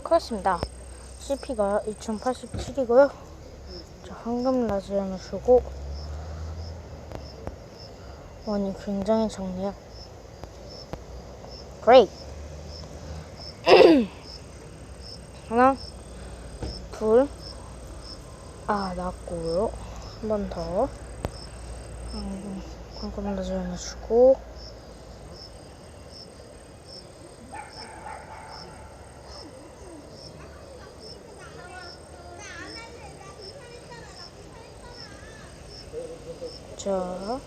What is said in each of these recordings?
하겠습니다. CP가 2087이고요. 자, 황금 라즈를 쓰고 원이 굉장히 작네요. Great. 하나, 둘, 아, 났고요. 한 번 더. 황금, 라즈를 주고 자,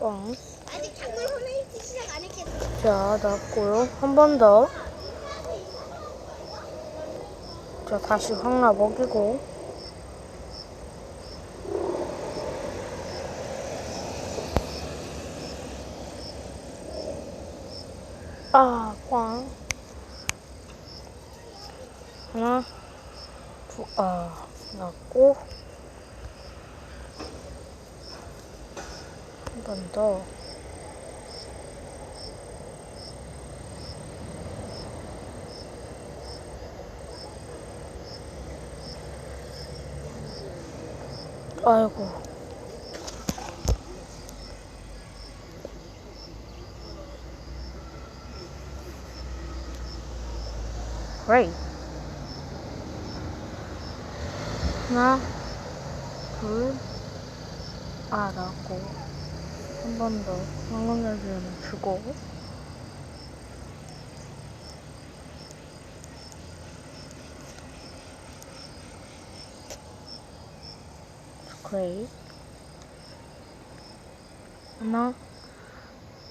꽝. 아직 작물 호네이트 시작 안 했겠어. 자, 났고요. 한 번 더. 자, 다시 황라 먹이고. 아, 꽝. 하나, 두, 아, 났고. 한 번 더. 아이고. Great. 하나, 둘, 아, 나고. 한 번 더. 황금열쇠는 주고. Great. 하나,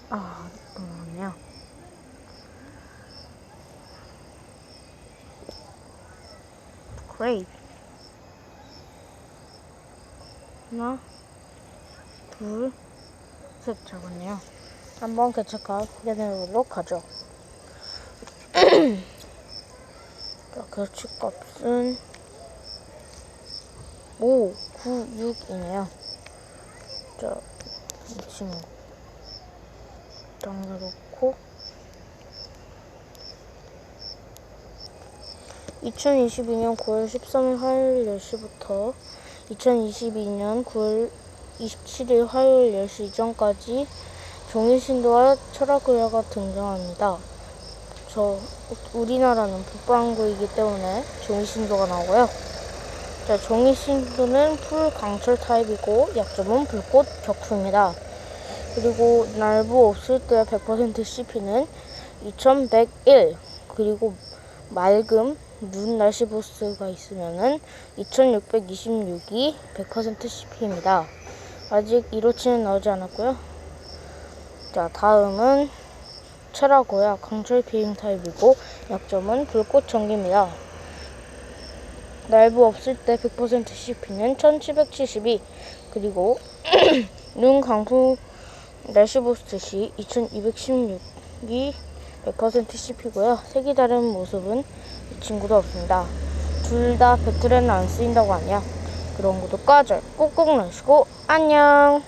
아, 잠깐만요. Great. 하나, 둘, 셋 잡았네요. 한번 개체값 확인해보도록 하죠. 자, 개체값은 5, 9, 6이네요. 자, 이 친구. 당겨놓고. 2022년 9월 13일 화요일 10시부터 2022년 9월 27일 화요일 10시 이전까지 종이신도와 철학의화가 등장합니다. 저, 우리나라는 북방구이기 때문에 종이신도가 나오고요. 자, 종이신도는 풀 강철 타입이고 약점은 불꽃 격투입니다. 그리고 날부 없을 때 100% CP는 2101 그리고 맑음 눈 날씨 보스가 있으면은 2626이 100% CP입니다. 아직 1호치는 나오지 않았고요. 자, 다음은 철하고야 강철 비행 타입이고 약점은 불꽃 전기입니다. 날부 없을 때 100% CP는 1772 그리고 눈 강풍 날씨 보스트 시 2216이 100% CP고요. 색이 다른 모습은 이 친구도 없습니다. 둘 다 배틀에는 안 쓰인다고 하냐? 그런 것도 까절 꾹꾹 누시고 안녕!